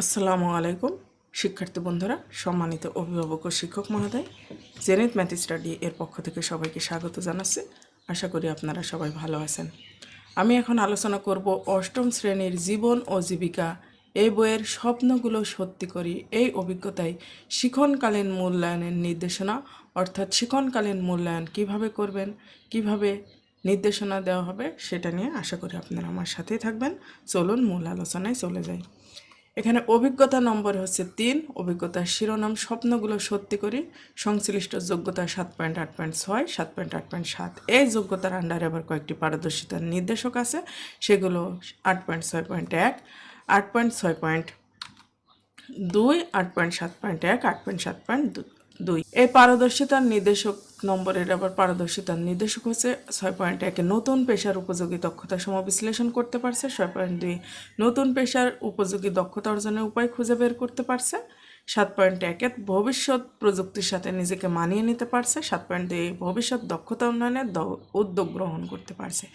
আসসালামু আলাইকুম, শিক্ষার্থী বন্ধুরা, সম্মানিত অভিভাবক ও শিক্ষক মহোদয়, জেনিত ম্যাথ স্টাডি এর পক্ষ থেকে সবাইকে স্বাগত জানাচ্ছি। আশা করি আপনারা সবাই ভালো আছেন। আমি এখন আলোচনা করব অষ্টম শ্রেণির জীবন ও জীবিকা। এই বইয়ের স্বপ্নগুলো সত্যি করি, এই অভিজ্ঞতায় শিখনকালীন মূল্যায়নের নির্দেশনা। অর্থাৎ শিখনকালীন মূল্যায়ন কীভাবে করবেন, কীভাবে নির্দেশনা দেওয়া হবে, সেটা নিয়ে আশা করি আপনারা আমার সাথেই থাকবেন। চলুন মূল আলোচনায় চলে যাই। এখানে অভিজ্ঞতা নম্বর হচ্ছে তিন। অভিজ্ঞতার শিরোনাম স্বপ্নগুলো সত্যি করি। সংশ্লিষ্ট যোগ্যতা সাত পয়েন্ট আট পয়েন্ট ছয়, সাত পয়েন্ট আট পয়েন্ট সাত এই যোগ্যতার আন্ডারে আবার কয়েকটি পারদর্শিতার নির্দেশক আছে। সেগুলো আট পয়েন্ট ছয় পয়েন্ট এক, আট পয়েন্ট ছয় পয়েন্ট দুই, আট পয়েন্ট সাত পয়েন্ট এক, আট পয়েন্ট সাত পয়েন্ট দুই। এই পারদর্শিতার নির্দেশক নম্বরের আবার পারদর্শিতার নির্দেশক হচ্ছে। ছয় পয়েন্ট একে নতুন পেশার উপযোগী দক্ষতা সম বিশ্লেষণ করতে পারছে। ছয় পয়েন্ট দুই নতুন পেশার উপযোগী দক্ষতা অর্জনের উপায় খুঁজে বের করতে পারছে। সাত পয়েন্ট একে ভবিষ্যৎ প্রযুক্তির সাথে নিজেকে মানিয়ে নিতে পারছে, সাত পয়েন্ট দুই ভবিষ্যৎ দক্ষতা উন্নয়নের উদ্যোগ গ্রহণ করতে পারছে।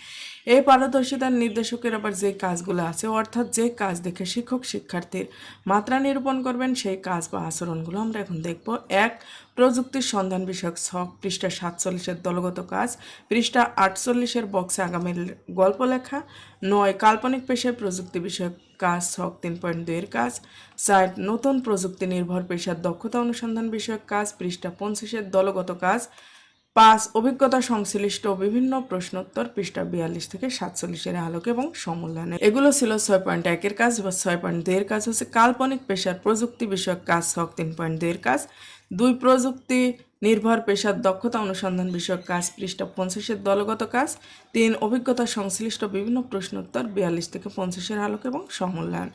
এই পারদর্শিতার নির্দেশকের আবার যে কাজগুলো আছে, অর্থাৎ যে কাজ দেখে শিক্ষক শিক্ষার্থীর মাত্রা নিরূপণ করবেন, সেই কাজ বা আচরণগুলো আমরা এখন দেখব। এক, প্রযুক্তির সন্ধান বিষয়ক ছক, পৃষ্ঠা সাতচল্লিশের দলগত কাজ, পৃষ্ঠা আটচল্লিশের বক্সে আগামীর গল্প লেখা। নয়, কাল্পনিক পেশায় প্রযুক্তি বিষয়ক কাজ ছক তিন পয়েন্ট দুইয়ের কাজ। চার নতুন প্রযুক্তি নির্ভর পেশার দক্ষতা অনুসন্ধান বিষয়ক কাজ, পৃষ্ঠা পঞ্চাশের দলগত কাজ, পাঁচ, অভিজ্ঞতা সংশ্লিষ্ট বিভিন্ন প্রশ্নোত্তর, পৃষ্ঠা বিয়াল্লিশ থেকে সাতচল্লিশের আলোক এবং সমূল্যায়নে এগুলো ছিল ছয় পয়েন্ট একের কাজ বা ছয় পয়েন্ট দুইয়ের কাজ। হচ্ছে কাল্পনিক পেশার প্রযুক্তি বিষয়ক কাজ ছক তিন পয়েন্ট দুইয়ের কাজ। দুই প্রযুক্তি নির্ভর পেশার দক্ষতা অনুসন্ধান বিষয়ক কাজ পৃষ্ঠা পঞ্চাশের দলগত কাজ, তিন অভিজ্ঞতা সংশ্লিষ্ট বিভিন্ন প্রশ্নোত্তর, বিয়াল্লিশ থেকে পঞ্চাশের আলোক এবং সমূল্যায়ন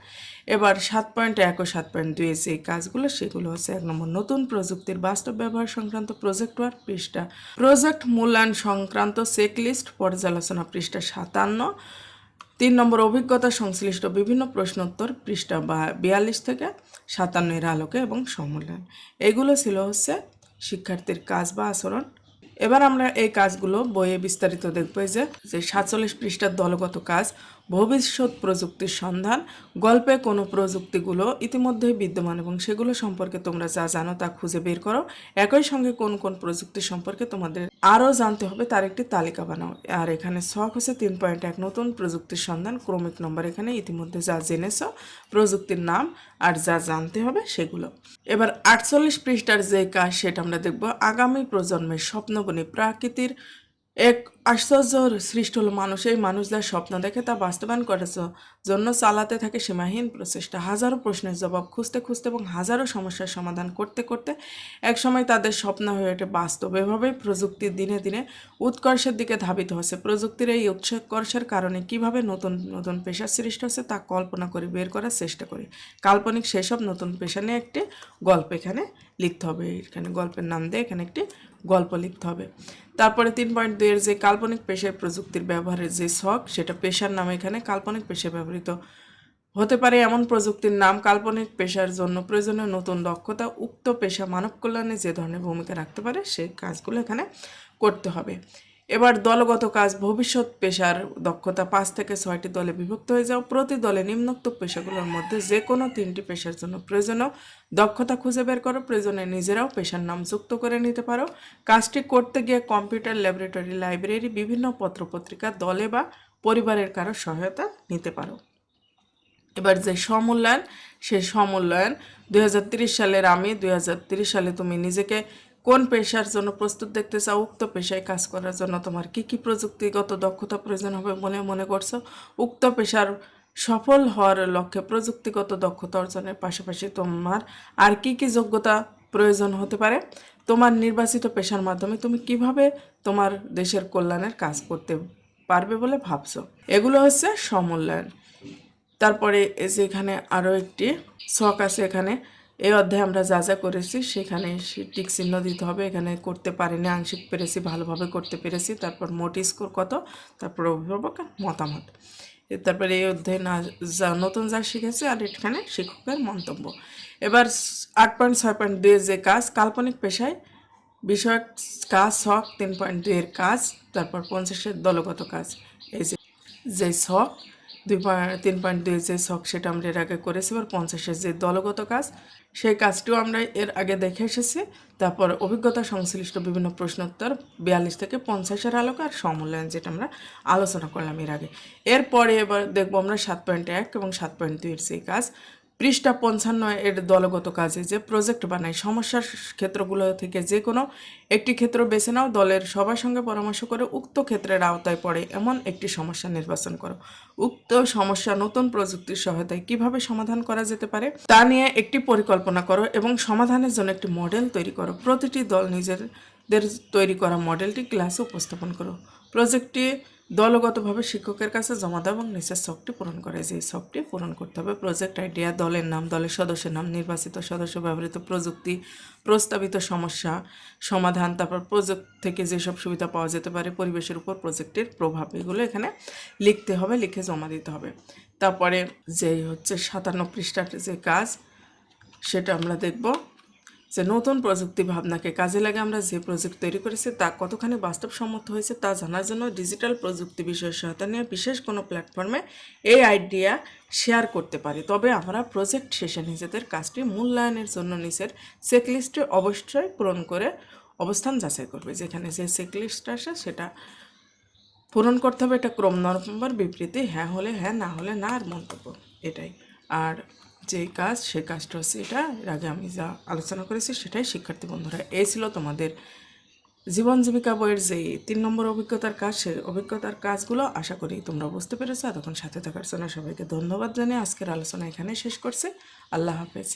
এবার সাত পয়েন্ট এক ও সাত পয়েন্ট দুই যে কাজগুলো সেগুলো হচ্ছে এক নম্বর নতুন প্রযুক্তির বাস্তব ব্যবহার সংক্রান্ত প্রজেক্ট ওয়ার্ক পৃষ্ঠা প্রজেক্ট মূল্যায়ন সংক্রান্ত চেকলিস্ট পর্যালোচনা পৃষ্ঠা সাতান্ন, তিন নম্বর অভিজ্ঞতা সংশ্লিষ্ট বিভিন্ন প্রশ্নোত্তর পৃষ্ঠা বা বিয়াল্লিশ থেকে সাতান্নের আলোকে এবং সমূল্যায়ন এগুলো ছিল হচ্ছে শিক্ষার্থীর কাজ বা আচরণ। এবার আমরা এই কাজগুলো বইয়ে বিস্তারিত দেখব যে যে সাতচল্লিশ পৃষ্ঠার দলগত কাজ ভবিষ্যৎ প্রযুক্তির সন্ধান, গল্পে কোনো প্রযুক্তিগুলো ইতিমধ্যেই বিদ্যমান এবং সেগুলো সম্পর্কে তোমরা যা জানো তা খুঁজে বের করো। একই সঙ্গে কোন কোন প্রযুক্তি সম্পর্কে তোমাদের আরও জানতে হবে তার একটি তালিকা বানাও। আর এখানে শখ হচ্ছে তিন পয়েন্ট এক। নতুন প্রযুক্তির সন্ধান, ক্রমিক নম্বর এখানে ইতিমধ্যে যা জেনেছ, প্রযুক্তির নাম আর যা জানতে হবে সেগুলো। এবার আটচল্লিশ পৃষ্ঠার যে কাজ, সেটা আমরা দেখব। আগামী প্রজন্মের স্বপ্নবনী প্রাকৃতির এক আশ্চর্য সৃষ্ট হলো মানুষ। এই মানুষ যার স্বপ্ন দেখে তা বাস্তবায়ন করার জন্য চালাতে থাকে সীমাহীন প্রচেষ্টা। হাজারো প্রশ্নের জবাব খুঁজতে খুঁজতে এবং হাজারো সমস্যার সমাধান করতে করতে একসময় তাদের স্বপ্ন হয়ে ওঠে বাস্তব। এভাবেই প্রযুক্তি দিনে দিনে উৎকর্ষের দিকে ধাবিত হচ্ছে। প্রযুক্তির এই উৎকর্ষের কারণে কীভাবে নতুন নতুন পেশা সৃষ্টি হচ্ছে তা কল্পনা করে, বের করার চেষ্টা করি। কাল্পনিক সেসব নতুন পেশা নিয়ে একটি গল্প এখানে লিখতে হবে। এখানে গল্পের নাম দিয়ে এখানে একটি গল্প লিখতে হবে। তারপরে তিন পয়েন্ট দুইয়ের যে কাল্পনিক পেশায় প্রযুক্তির ব্যবহারের যে শখ, সেটা পেশার নামে এখানে কাল্পনিক পেশায় ব্যবহৃত হতে পারে। এমন প্রযুক্তির নাম কাল্পনিক পেশার জন্য প্রয়োজনীয় নতুন দক্ষতা, উক্ত পেশা মানব কল্যাণে যে ধরনের ভূমিকা রাখতে পারে, সে কাজগুলো এখানে করতে হবে। এবার দলগত কাজ ভবিষ্যৎ পেশার দক্ষতা পাঁচ থেকে ছয়টি দলে বিভক্ত হয়ে যাও। প্রতি দলে নিম্নোক্ত পেশাগুলোর মধ্যে যে কোনো তিনটি পেশার জন্য প্রয়োজনীয় দক্ষতা খুঁজে বের করো। প্রয়োজনে নিজেরাও পেশার নাম যুক্ত করে নিতে পারো। কাজটি করতে গিয়ে কম্পিউটার, ল্যাবরেটরি, লাইব্রেরি, বিভিন্ন পত্রপত্রিকা, দলে বা পরিবারের কারও সহায়তা নিতে পারো। এবার যে সমূল্যায়ন সেই সমূল্যায়ন। দুই সালের আমি, দুই সালে তুমি নিজেকে কোন পেশার জন্য প্রস্তুত দেখতে চাও? উক্ত পেশায় কাজ করার জন্য তোমার কি কি প্রযুক্তিগত দক্ষতা প্রয়োজন হবে বলে মনে করছ? উক্ত পেশার সফল হওয়ার লক্ষ্যে প্রযুক্তিগত দক্ষতা অর্জনের পাশাপাশি তোমার আর কি কি যোগ্যতা প্রয়োজন হতে পারে? তোমার নির্বাচিত পেশার মাধ্যমে তুমি কীভাবে তোমার দেশের কল্যাণের কাজ করতে পারবে বলে ভাবছ? এগুলো হচ্ছে সমূল্যায়ন। তারপরে এখানে আরও একটি শখ আছে এখানে। এই অধ্যায়ে আমরা যা যা করেছি সেখানে টিক চিহ্ন দিতে হবে। এখানে করতে পারিনি, আংশিক পেরেছি, ভালোভাবে করতে পেরেছি। তারপর মোট স্কোর কত? তারপর অভিভাবকের মতামত। তারপরে এই অধ্যায়ে না যা নতুন যা শিখেছে আর এখানে শিক্ষকের মন্তব্য। এবার আট পয়েন্ট, ছয় পয়েন্ট দুইয়ের যে কাজ, কাল্পনিক পেশায় বিষয়ক কাজ, শখ, তিন পয়েন্ট দুইয়ের কাজ, তারপর পঞ্চাশের দলগত কাজ। এই যে যে শখ দুই তিন পয়েন্ট দুই যে শখ সেটা আমরা এর আগে করেছি, এবার পঞ্চাশের যে দলগত কাজ, সেই কাজটিও আমরা এর আগে দেখে এসেছি। তারপর অভিজ্ঞতা সংশ্লিষ্ট বিভিন্ন প্রশ্নোত্তর বিয়াল্লিশ থেকে পঞ্চাশের আলোকে আর সমূল্যায়ন যেটা আমরা আলোচনা করলাম এর আগে। এরপরে এবার দেখব আমরা সাত পয়েন্ট এক এবং সাত পয়েন্ট দুইয়ের সেই কাজ। পৃষ্ঠা পঞ্চান্ন এর দলগত কাজে যে প্রজেক্ট বানায়, সমস্যার ক্ষেত্রগুলো থেকে যে কোনো একটি ক্ষেত্র বেছে নাও, দলের সবার সঙ্গে পরামর্শ করে উক্ত ক্ষেত্রের আওতায় পড়ে এমন একটি সমস্যা নির্বাচন করো। উক্ত সমস্যা নতুন প্রযুক্তির সহায়তায় কীভাবে সমাধান করা যেতে পারে তা নিয়ে একটি পরিকল্পনা করো এবং সমাধানের জন্য একটি মডেল তৈরি করো। প্রতিটি দল নিজেদের তৈরি করা মডেলটি ক্লাসে উপস্থাপন করো। প্রজেক্টটি দলগতভাবে শিক্ষকের কাছে জমা দাও এবং নিচের শখটি পূরণ করে। যে শখটি পূরণ করতে হবে প্রজেক্ট আইডিয়া দলের নাম, দলের সদস্যের নাম, নির্বাচিত সদস্য, ব্যবহৃত প্রযুক্তি, প্রস্তাবিত সমস্যা, সমাধান, তারপর প্রজেক্ট থেকে যেসব সুবিধা পাওয়া যেতে পারে, পরিবেশের উপর প্রজেক্টের প্রভাব, এগুলো এখানে লিখতে হবে, লিখে জমা দিতে হবে। তারপরে যে হচ্ছে সাতান্ন পৃষ্ঠার যে কাজ, সেটা আমরা দেখব। যে নতুন প্রযুক্তি ভাবনাকে কাজে লাগে আমরা যে প্রজেক্ট তৈরি করেছি তা কতখানি বাস্তবসম্মত হয়েছে তা জানার জন্য ডিজিটাল প্রযুক্তি বিষয়ে সহায়তা নিয়ে বিশেষ কোনো প্ল্যাটফর্মে এই আইডিয়া শেয়ার করতে পারি। তবে আমরা প্রজেক্ট শেষে নিজেদের কাজটি মূল্যায়নের জন্য নিচের চেকলিস্টে অবশ্যই পূরণ করে অবস্থান যাচাই করবে। যেখানে যে চেকলিস্ট আসে সেটা পূরণ করতে হবে। এটা ক্রম নম্বর বিবৃতি হ্যাঁ হলে হ্যাঁ না হলে না, আর মন্তব্য এটাই। আর যে কাজ সে কাজটা হচ্ছে এটা। এর আগে আমি যা আলোচনা করেছি সেটাই শিক্ষার্থী বন্ধুরা, এই ছিল তোমাদের জীবন জীবিকা বইয়ের যে তিন নম্বর অভিজ্ঞতার কাজ সে অভিজ্ঞতার কাজগুলো। আশা করি তোমরা বুঝতে পেরেছ। এতক্ষণ সাথে থাকার জন্য সবাইকে ধন্যবাদ জানিয়ে আজকের আলোচনা এখানে শেষ করছে। আল্লাহ হাফেজ।